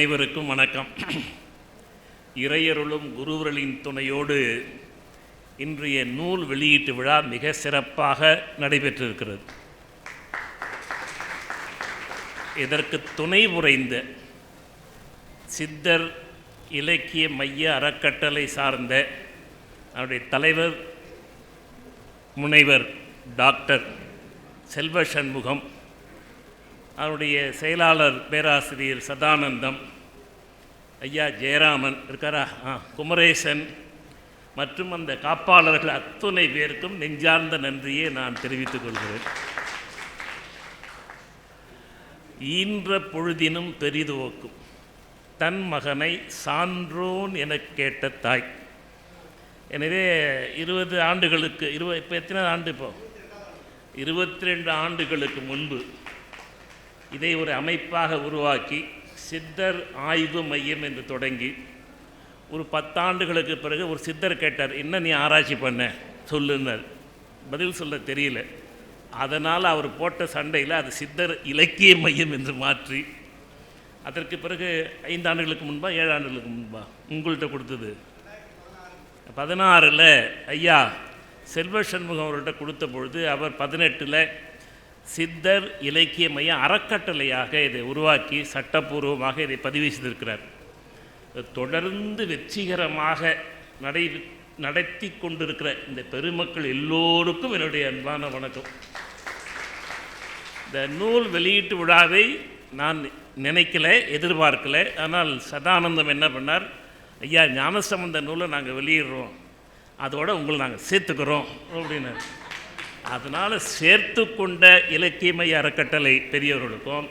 அனைவருக்கும் வணக்கம். இறையருளும் குருவர்களின் துணையோடு இன்றைய நூல் வெளியீட்டு விழா மிக சிறப்பாக நடைபெற்றிருக்கிறது. இதற்கு துணை புரைந்த சித்தர் இலக்கிய மைய அறக்கட்டளை சார்ந்த அவருடைய தலைவர் முனைவர் டாக்டர் செல்வ சண்முகம் அவருடைய செயலாளர் பேராசிரியர் சதானந்தம் ஐயா ஜெயராமன் இருக்காரா? ஆ குமரேசன் மற்றும் அந்த காப்பாளர்கள் அத்துணை பேருக்கும் நெஞ்சார்ந்த நன்றியை நான் தெரிவித்துக் கொள்கிறேன். ஈன்ற பொழுதினும் பெரிதுவோக்கும் தன் மகனை சான்றோன் எனக் கேட்ட தாய். எனவே இருபது ஆண்டுகளுக்கு இருபது இப்போ எத்தனை ஆண்டு இப்போ? இருபத்தி ரெண்டு ஆண்டுகளுக்கு முன்பு இதை ஒரு அமைப்பாக உருவாக்கி சித்தர் ஆய்வு மையம் என்று தொடங்கி ஒரு பத்தாண்டுகளுக்கு பிறகு ஒரு சித்தர் கேட்டார் என்ன நீ ஆராய்ச்சி பண்ண? சொல்லுன்னார் பதில் சொல்ல தெரியல. அதனால் அவர் போட்ட சண்டையில் அது சித்தர் இலக்கிய மையம் என்று மாற்றி அதற்கு பிறகு ஐந்து ஆண்டுகளுக்கு முன்பா ஏழு ஆண்டுகளுக்கு முன்பா உங்கள்கிட்ட கொடுத்தது. பதினாறில் ஐயா செல்வ சண்முகம் அவர்கிட்ட கொடுத்த பொழுது அவர் பதினெட்டில் சித்தர் இலக்கிய மையம் அறக்கட்டளையாக இதை உருவாக்கி சட்டப்பூர்வமாக இதை பதிவு செய்திருக்கிறார் தொடர்ந்து வெற்றிகரமாக நடை நடத்தி கொண்டிருக்கிற இந்த பெருமக்கள் எல்லோருக்கும் என்னுடைய அன்பான வணக்கம். இந்த நூல் வெளியீட்டு விழாவை நான் நினைக்கல எதிர்பார்க்கல. ஆனால் சதானந்தம் என்ன பண்ணார் ஐயா ஞானசம்பந்த நூலை நாங்கள் வெளியிடுறோம். அதோடு உங்களை நாங்கள் சேர்த்துக்கிறோம் அப்படின்னாரு. அதனால் சேர்த்து கொண்ட இலக்கியமய அறக்கட்டளை பெரியவர்களுக்கும்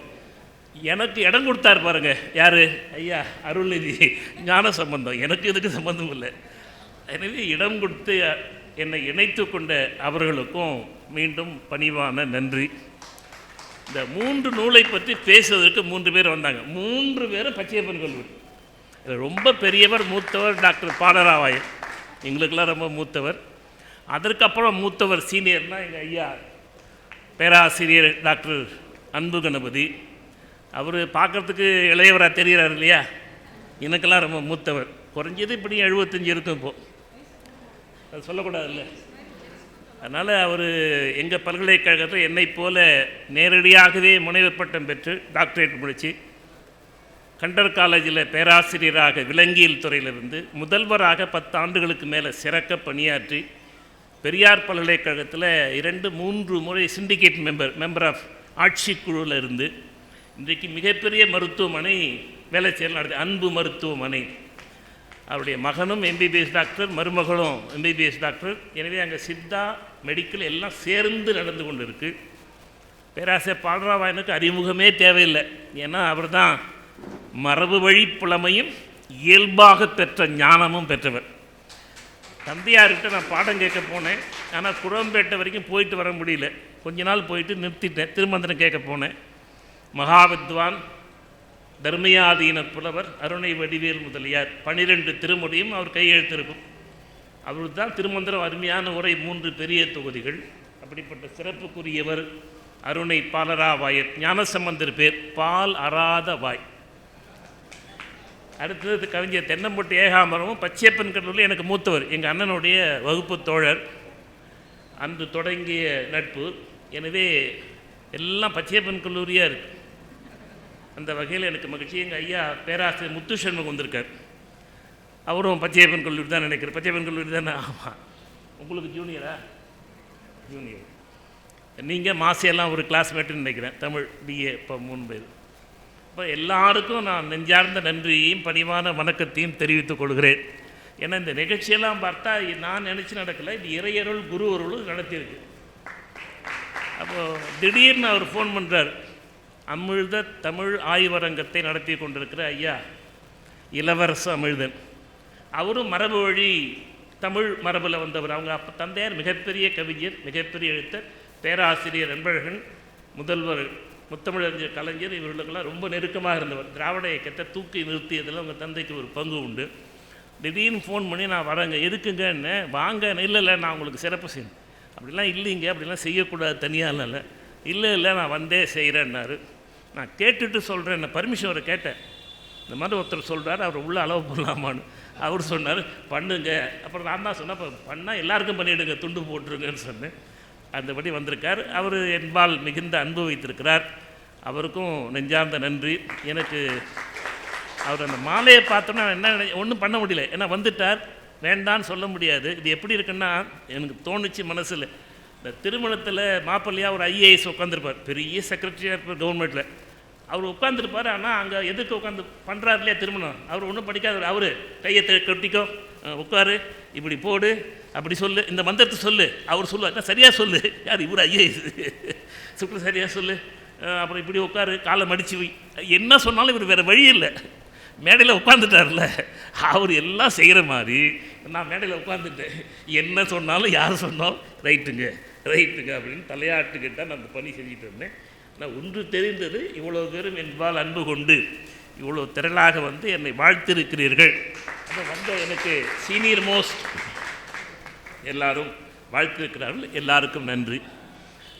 எனக்கு இடம் கொடுத்தார் பாருங்க. யார்? ஐயா அருள்நிதி. ஞான சம்பந்தம். எனக்கு இதுக்கு சம்பந்தம் இல்லை. எனவே இடம் கொடுத்து என்னை இணைத்து கொண்ட அவர்களுக்கும் மீண்டும் பணிவான நன்றி. இந்த மூன்று நூலை பற்றி பேசுவதற்கு மூன்று பேர் வந்தாங்க. மூன்று பேரும் பச்சையப்பன் கல்லூரி ரொம்ப பெரியவர் மூத்தவர் டாக்டர் பாலராவாயன். எங்களுக்கெல்லாம் ரொம்ப மூத்தவர். அதற்கப்புறம் மூத்தவர் சீனியர்னால் எங்கள் ஐயா பேராசிரியர் டாக்டர் அன்பு கணபதி. அவர் பார்க்குறதுக்கு இளையவராக தெரிகிறார் இல்லையா? எனக்கெல்லாம் ரொம்ப மூத்தவர். குறைஞ்சது இப்படி எழுபத்தஞ்சி இருக்கும் இப்போது அது சொல்லக்கூடாதுல்ல. அதனால் அவர் எங்கள் பல்கலைக்கழகத்தில் என்னை போல நேரடியாகவே முனைவர் பட்டம் பெற்று டாக்டரேட் முடித்து கண்டர் காலேஜில் பேராசிரியராக விலங்கியல் துறையிலிருந்து முதல்வராக பத்து ஆண்டுகளுக்கு மேலே சிறக்க பணியாற்றி பெரியார் பல்கலைக்கழகத்தில் இரண்டு மூன்று முறை சிண்டிகேட் மெம்பர் மெம்பர் ஆஃப் ஆட்சிக்குழுவில் இருந்து இன்றைக்கு மிகப்பெரிய மருத்துவமனை வேலை செயல் நடத்தி அன்பு மருத்துவமனை. அவருடைய மகனும் எம்பிபிஎஸ் டாக்டர் மருமகளும் எம்பிபிஎஸ் டாக்டர் எனவே அங்கே சித்தா மெடிக்கல் எல்லாம் சேர்ந்து நடந்து கொண்டு இருக்குது பேராசிரியர் பாலராவாயனுக்கு அறிமுகமே தேவையில்லை. ஏன்னா அவர் தான் மரபு வழி புலமையும் இயல்பாக பெற்ற ஞானமும் பெற்றவர். தந்தையார்கிட்ட நான் பாடம் கேட்க போனேன். ஆனால் குடம்பேட்டை வரைக்கும் போயிட்டு வர முடியல. கொஞ்ச நாள் போயிட்டு நிறுத்திட்டேன். திருமந்திரம் கேட்க போனேன். மகாவித்வான் தர்மயாதீன புலவர் அருணை வடிவேல் முதலியார். பனிரெண்டு திருமுறையும் அவர் கையெழுத்திருக்கும். அவருக்கு தான் திருமந்திரம் அருமையான உரை மூன்று பெரிய தொகுதிகள். அப்படிப்பட்ட சிறப்புக்குரியவர் அருணை பாலராவாயர். ஞானசம்பந்தர் பேர் பால் அறாத வாய். அடுத்தது கவிஞர் தென்னம்பட்டு ஏகாம்பரமும் பச்சையப்பன் கடலூரில் எனக்கு மூத்தவர். எங்கள் அண்ணனுடைய வகுப்பு தோழர். அன்று தொடங்கிய நட்பு. எனவே எல்லாம் பச்சையப்பன் கல்லூரியாக இருக்குது அந்த வகையில் எனக்கு மகிழ்ச்சி. எங்கள் ஐயா பேராசிரியர் முத்து சண்முகம் வந்திருக்கார். அவரும் பச்சையப்பன் கல்லூரி தான் நினைக்கிறேன் பச்சையப்பன் கல்லூரி தானே? ஆமாம் உங்களுக்கு ஜூனியரா ஜூனியர் நீங்கள் மாசியெல்லாம் ஒரு கிளாஸ்மேட்டுன்னு நினைக்கிறேன். தமிழ் பிஏ இப்போ மூணு பேர். இப்போ எல்லாருக்கும் நான் நெஞ்சார்ந்த நன்றியையும் பணிவான வணக்கத்தையும் தெரிவித்துக் கொள்கிறேன். ஏன்னா இந்த நிகழ்ச்சியெல்லாம் பார்த்தா நான் நினச்சி நடக்கலை இது இறையருள் குரு அருளும் நடத்தியிருக்கு. அப்போது திடீர்னு அவர் ஃபோன் பண்ணுறார் அமிழ்த தமிழ் ஆய்வரங்கத்தை நடத்தி கொண்டிருக்கிற ஐயா இளவரசு அமிழ்தன். அவரும் மரபு வழி தமிழ் மரபில் வந்தவர். அவங்க அப்போ தந்தையார் மிகப்பெரிய கவிஞர் மிகப்பெரிய எழுத்தர் பேராசிரியர் அன்பழகன் முதல்வர். முத்தமிழறிஞர் கலைஞர் இவர்களுக்கெல்லாம் ரொம்ப நெருக்கமாக இருந்தவர். திராவிட இயக்கத்தை தூக்கி நிறுத்தியதில் உங்கள் தந்தைக்கு ஒரு பங்கு உண்டு. திடீர்னு ஃபோன் பண்ணி நான் வரேங்க எதுக்குங்கன்னு வாங்க இல்லை இல்லை நான் உங்களுக்கு சிறப்பு செய்யணும். அப்படிலாம் இல்லைங்க அப்படிலாம் செய்யக்கூடாது தனியாக இல்லை இல்லை இல்லை நான் வந்தே செய்கிறேன்னாரு நான் கேட்டுட்டு சொல்கிறேன் என்ன பர்மிஷன் அவரை கேட்டேன். இந்த மாதிரி ஒருத்தர் சொல்கிறார் அவர் உள்ள அளவு பண்ணலாமான்னு அவர் சொன்னார் பண்ணுங்க. அப்புறம் நான் தான் சொன்னேன் அப்போ பண்ணால் எல்லாருக்கும் பண்ணிவிடுங்க துண்டு போட்டுருங்கன்னு சொன்னேன். அந்தபடி வந்திருக்கார். அவர் என்பால் மிகுந்த அன்பு வைத்திருக்கிறார். அவருக்கும் நெஞ்சார்ந்த நன்றி. எனக்கு அவர் அந்த மாலையை பார்த்தோன்னா என்ன ஒன்றும் பண்ண முடியல. ஏன்னா வந்துட்டார். வேண்டான்னு சொல்ல முடியாது. இது எப்படி இருக்குன்னா எனக்கு தோணுச்சு மனசில். இந்த திருமணத்தில் மாப்பிள்ளையாக ஒரு ஐஏஎஸ் உட்காந்துருப்பார் பெரிய செக்ரட்டரியாக இருப்பார் கவர்மெண்ட்டில் அவர் உட்காந்துருப்பார் ஆனால் அங்கே எதுக்கு உட்காந்து பண்ணுறாரு இல்லையா திருமணம்? அவர் ஒன்றும் படிக்காதவர். அவர் கையை த- கட்டிக்கோ. உட்காரு. இப்படி போடு. அப்படி சொல்லு இந்த மந்திரத்தை சொல்லு. அவர் சொல்லுவார் சரியாக சொல்லு. யார் இவர்? ஐஏஎஸ் சுக்ரு சரியாக சொல்லு. அப்புறம் இப்படி உட்காரு காலை மடிச்சு வை. என்ன சொன்னாலும் இவர் வேறு வழி இல்லை. மேடையில் உட்காந்துட்டார்ல அவர் எல்லாம் செய்கிற மாதிரி நான் மேடையில் உட்காந்துட்டேன் என்ன சொன்னாலும் யார் சொன்னாலும் ரைட்டுங்க ரைட்டுங்க அப்படின்னு தலையாட்டுக்கிட்ட நான் அந்த பணி செஞ்சுட்டு இருந்தேன். நான் ஒன்று தெரிந்தது இவ்வளோ பேரும் என்பால் அன்பு கொண்டு இவ்வளோ திரளாக வந்து என்னை வாழ்த்திருக்கிறீர்கள். அப்போ வந்த எனக்கு சீனியர் மோஸ்ட் எல்லாரும் வாழ்த்திருக்கிறார்கள் எல்லாருக்கும் நன்றி.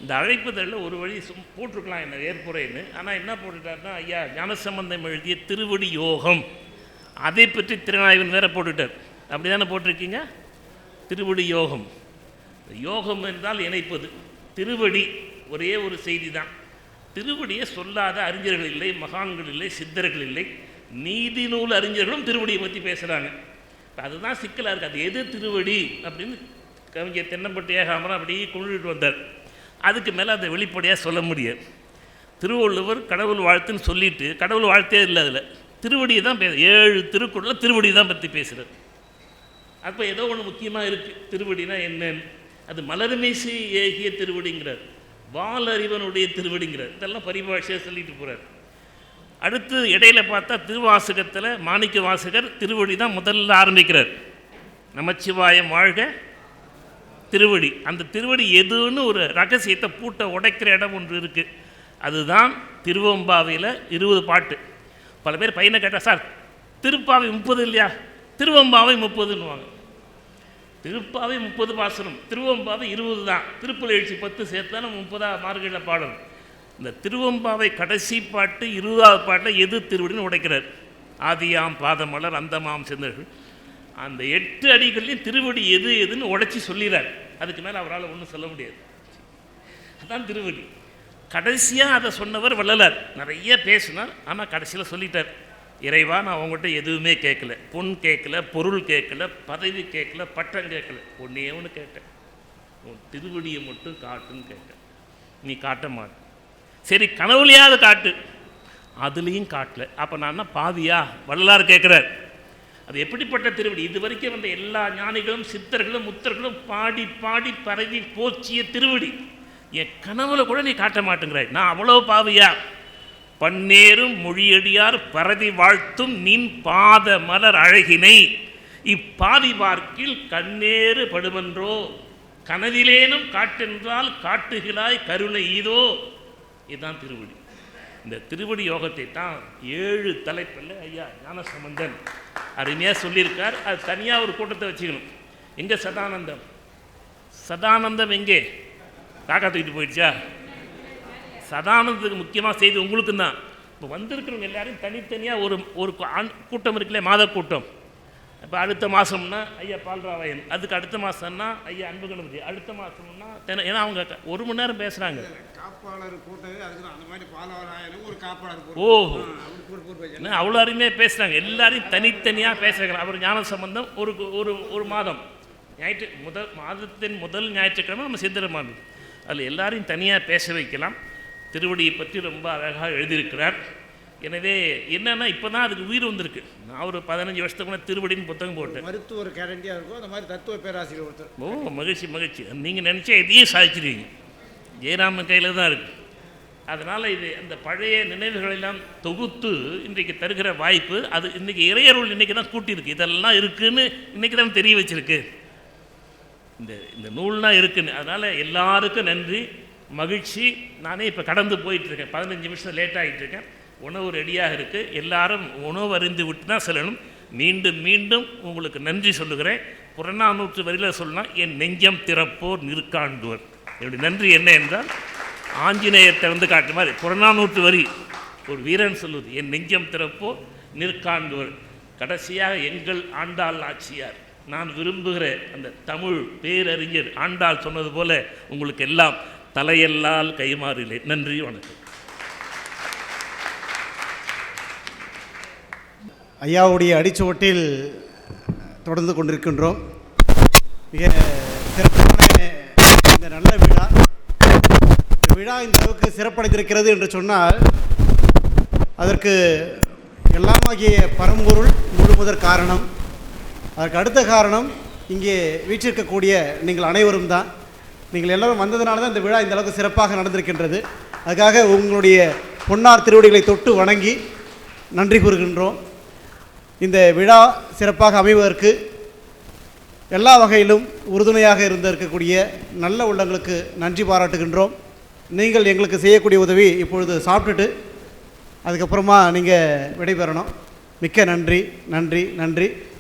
இந்த அழைப்புதழில் ஒரு வழி சும் போட்டிருக்கலாம் என்ன ஏற்புரைன்னு. ஆனால் என்ன போட்டுட்டாருன்னா ஐயா ஞானசம்பந்தம் எழுதிய திருவடி யோகம். அதை பற்றி திருநாயகன் வேற போட்டுட்டார். அப்படி தானே போட்டிருக்கீங்க? திருவடி யோகம். யோகம் என்றால் இணைப்பது. திருவடி ஒரே ஒரு செய்தி தான் திருவடியை சொல்லாத அறிஞர்கள் இல்லை மகான்கள் இல்லை சித்தர்கள் இல்லை. நீதி நூல் அறிஞர்களும் திருவடியை பற்றி பேசுகிறாங்க அதுதான் சிக்கலாக இருக்குது அது எது திருவடி அப்படின்னு கவிஞர் தென்னம்பட்டு அமரம் அப்படியே கொண்டுட்டு வந்தார். அதுக்கு மேலே அதை வெளிப்படையாக சொல்ல முடியாது. திருவள்ளுவர் கடவுள் வாழ்த்துன்னு சொல்லிட்டு கடவுள் வாழ்த்தே இல்லை அதில். திருவடியை தான் பேச ஏழு திருக்குறளில் திருவடி தான் பற்றி பேசுகிறது அப்போ ஏதோ ஒன்று முக்கியமாக இருக்குது திருவடினா என்னன்னு. அது மலர்மேசி ஏகிய திருவடிங்கிறார். வாலறிவனுடைய திருவடிங்கிறார். இதெல்லாம் பரிபாஷையாக சொல்லிட்டு போகிறார் அடுத்து இடையில பார்த்தா திருவாசகத்தில் மாணிக்க வாசகர் திருவடி தான் முதல்ல ஆரம்பிக்கிறார். நமச்சிவாயம் வாழ்க திருவடி. அந்த திருவடி எதுன்னு ஒரு ரகசியத்தை பூட்டை உடைக்கிற இடம் ஒன்று இருக்குது அதுதான் திருவம்பாவையில் இருபது பாட்டு. பல பேர் பையனை கேட்டால் சார் திருப்பாவை முப்பது இல்லையா? திருவம்பாவை முப்பதுன்னுவாங்க. திருப்பாவை முப்பது பாசனம் திருவம்பாவை இருபது தான். திருப்புல எழுச்சி பத்து சேர்த்தா நம்ம முப்பதாக மார்கழியில் பாடணும். இந்த திருவம்பாவை கடைசி பாட்டு இருபதாவது பாட்டில் எது திருவடின்னு உடைக்கிறார். ஆதியாம் பாதமலர் அந்தமாம் செந்தர்கள். அந்த எட்டு அடிகள்லையும் திருவடி எது எதுன்னு உடைச்சி சொல்லிடுறார் அதுக்கு மேலே அவரால் ஒன்றும் சொல்ல முடியாது. அதான் திருவடி. கடைசியாக அதை சொன்னவர் வள்ளலார். நிறைய பேசினார் ஆனால் கடைசியில் சொல்லிட்டார். இறைவா நான் உங்கள்கிட்ட எதுவுமே கேட்கல. பொன் கேட்கல பொருள் கேட்கல பதவி கேட்கல பட்டம் கேட்கல. ஒன்றே ஒன்று கேட்டேன். உன் திருவடியை மட்டும் காட்டுன்னு கேட்டேன். நீ காட்ட மாட்டேன் சரி கனவுலையாவது காட்டு. அதுலேயும் காட்டல. அப்போ நான் என்ன பாவியா? வள்ளலார் கேட்குறார் அது எப்படிப்பட்ட திருவடி? இது வரைக்கும் வந்த எல்லா ஞானிகளும் சித்தர்களும் முத்தர்களும் பாடி பாடி பரவி போச்சிய திருவடி. என் கனவுல கூட நீ காட்ட மாட்டேங்கிறாய். நான் அவ்வளோ பாவியா? பன்னேரும் மொழியடியார் பரவி வாழ்த்தும் நின் பாத மலர் அழகினை. இப்பாதி பார்க்கில் கண்ணேறு படுமன்றோ? கனவிலேனும் காட்டென்றால் காட்டுகிறாய் கருணை இதோ? இதுதான் திருவடி. இந்த திருவடி யோகத்தை தான் ஏழு தலைப்பில் ஐயா ஞானசம்பந்தன் அருமையாக சொல்லியிருக்கார். அது தனியாக ஒரு கூட்டத்தை வச்சுக்கணும். எங்கே சதானந்தம்? சதானந்தம் எங்கே? காக்கா தூக்கிட்டு போயிடுச்சா? சதானந்தத்துக்கு முக்கியமாக செய்தி உங்களுக்கும் தான் இப்போ வந்திருக்கிறவங்க எல்லாரையும் தனித்தனியாக ஒரு ஒரு ஆண் கூட்டம் இருக்குல்ல மாத கூட்டம். இப்போ அடுத்த மாதம்னா ஐயா பால்ராவாயன் அதுக்கு அடுத்த மாதம்னா ஐயா அன்பு கணபதி. அடுத்த மாதம்னா ஏன்னா அவங்க ஒரு மணி நேரம் பேசுகிறாங்க காப்பாளர் கூட்டது அதுக்கு அந்த மாதிரி பாலவராயனும் ஒரு காப்பாளர். ஓ அவ்வளோ அருமையாக பேசுகிறாங்க எல்லாரையும் தனித்தனியாக பேசுகிறாங்க அவர் ஞான சம்பந்தம் ஒரு ஒரு ஒரு மாதம். ஞாயிற்று முதல் மாதத்தின் முதல் ஞாயிற்றுக்கிழமை நம்ம சித்திர மாதம் அதில் எல்லாரையும் தனியாக பேச வைக்கலாம். திருவடியை பற்றி ரொம்ப அழகாக எழுதியிருக்கிறார். எனவே என்னன்னா இப்போ தான் அதுக்கு உயிர் வந்திருக்கு. நான் ஒரு பதினஞ்சு வருஷத்துக்கு முன்னாடி திருவடின்னு புத்தகம் போட்டேன். மருத்துவர் கேரண்டியாக இருக்கும் அந்த மாதிரி தத்துவ பேராசிரியர் ஒருத்தர். ஓ மகிழ்ச்சி மகிழ்ச்சி. நீங்கள் நினச்சா எதையும் சாதிச்சிருவீங்க. ஜெயராமன் கையில் தான் இருக்குது அதனால் இது அந்த பழைய நினைவுகளெல்லாம் தொகுத்து இன்றைக்கு தருகிற வாய்ப்பு அது இன்றைக்கி இறையருள் இன்றைக்கி தான் கூட்டியிருக்கு. இதெல்லாம் இருக்குன்னு இன்றைக்கி தான் தெரிய வச்சிருக்கு. இந்த இந்த நூல்லாம் இருக்குன்னு. அதனால் எல்லாருக்கும் நன்றி மகிழ்ச்சி. நானே இப்போ கடந்து போயிட்டுருக்கேன் பதினஞ்சு நிமிஷம் லேட் ஆகிட்டு இருக்கேன். உணவு ரெடியாக இருக்குது எல்லாரும் உணவு அறிந்து விட்டு தான் செல்லணும். மீண்டும் மீண்டும் உங்களுக்கு நன்றி சொல்லுகிறேன். புறநானூற்று வரியில் சொல்லலாம் என் நெஞ்சம் திறப்போர் நிற்காண்டுவர். என்னுடைய நன்றி என்ன என்றால் ஆஞ்சநேயத்தை வந்து காட்டுற மாதிரி புறநானூற்று வரி ஒரு வீரன் சொல்லுவது என் நெஞ்சம் திறப்போர் நிற்காண்டுவர். கடைசியாக எங்கள் ஆண்டாள் ஆட்சியார். நான் விரும்புகிற அந்த தமிழ் பேரறிஞர் ஆண்டாள் சொன்னது போல உங்களுக்கு எல்லாம் தலையெல்லால் கைமாறிலே. நன்றி வணக்கம். ஐயாவுடைய அடிச்சுவட்டில் தொடர்ந்து கொண்டிருக்கின்றோம். மிக சிறப்பான இந்த நல்ல விழா. இந்த விழா இந்த அளவுக்கு சிறப்படைந்திருக்கிறது என்று சொன்னால் அதற்கு எல்லாமாகிய பரம்பொருள் முழுமுதற் காரணம். அதற்கு அடுத்த காரணம் இங்கே வீற்றிருக்கக்கூடிய நீங்கள் அனைவரும் தான். நீங்கள் எல்லோரும் வந்ததுனால தான் இந்த விழா இந்த அளவுக்கு சிறப்பாக நடந்திருக்கின்றது. அதுக்காக உங்களுடைய பொன்னார் திருவடிகளை தொட்டு வணங்கி நன்றி கூறுகின்றோம். இந்த விழா சிறப்பாக அமைவதற்கு எல்லா வகையிலும் உறுதுணையாக இருந்திருக்கக்கூடிய நல்ல உள்ளங்களுக்கு நன்றி பாராட்டுகின்றோம். நீங்கள் எங்களுக்கு செய்யக்கூடிய உதவி இப்பொழுது சாப்பிட்டுட்டு அதுக்கப்புறமா நீங்கள் விடைபெறணும். மிக்க நன்றி நன்றி நன்றி.